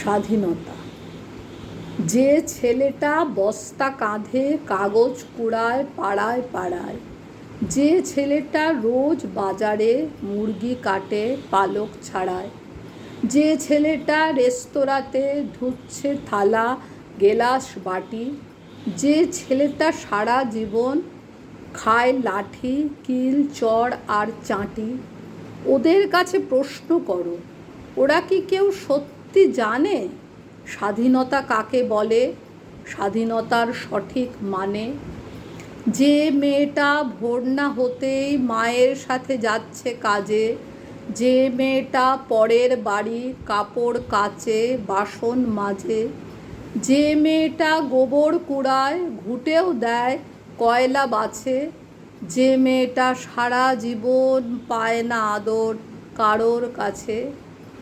স্বাধীনতা। যে ছেলেটা বস্তা কাঁধে কাগজ কুড়ায়, পাড়ায় পাড়ায়। যে ছেলেটা রোজ বাজারে মুরগি কাটে, পালক ছাড়ায়। যে ছেলেটা রেস্তোরাঁতে ধুচ্ছে থালা, গেলাস বাটি। যে ছেলেটা সারা জীবন খায় লাঠি, কিল, চড় আর চাঁটি। ওদের কাছে প্রশ্ন করো, ওরা কি কেউ সত্যি জানে? স্বাধীনতা কাকে বলে? স্বাধীনতার সঠিক মানে? যে মেয়েটা ভোর না হতেই মায়ের সাথে যাচ্ছে কাজে, যে মেয়েটা পরের বাড়ি কাপড় কাচে বাসন মাজে যে মেয়েটা গোবর কুড়ায় ঘুটেও দেয় কয়লা বাছে, যে মেয়েটা সারা জীবন পায় না আদর কারোর কাছে।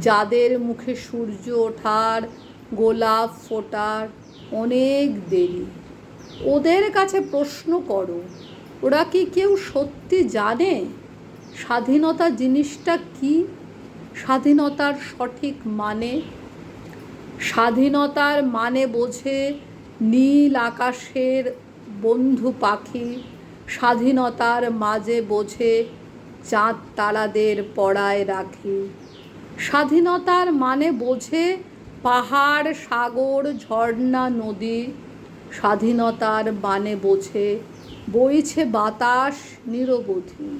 যাদের মুখে সূর্য ওঠার গোলাপ ফোটার অনেক দেরি। ওদের কাছে প্রশ্ন করো, ওরা কি কেউ সত্যি জানে স্বাধীনতা জিনিসটা কি? স্বাধীনতার সঠিক মানে? স্বাধীনতার মানে বোঝে নীল আকাশের বন্ধু পাখি। স্বাধীনতার মাঝে বোঝে চাঁদ তারাদের পড়ায় রাখি। স্বাধীনতার মানে বোঝে পাহাড়, সাগর, ঝর্ণা, নদী। স্বাধীনতার মানে বোঝে বইছে বাতাস, নিরবধি।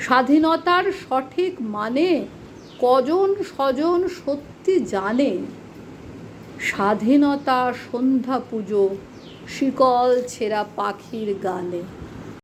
স্বাধীনতার সঠিক মানে কজন স্বজন সত্যি জানে? স্বাধীনতা সন্ধ্যা পুজো, শিকল ছেঁড়া পাখির গানে।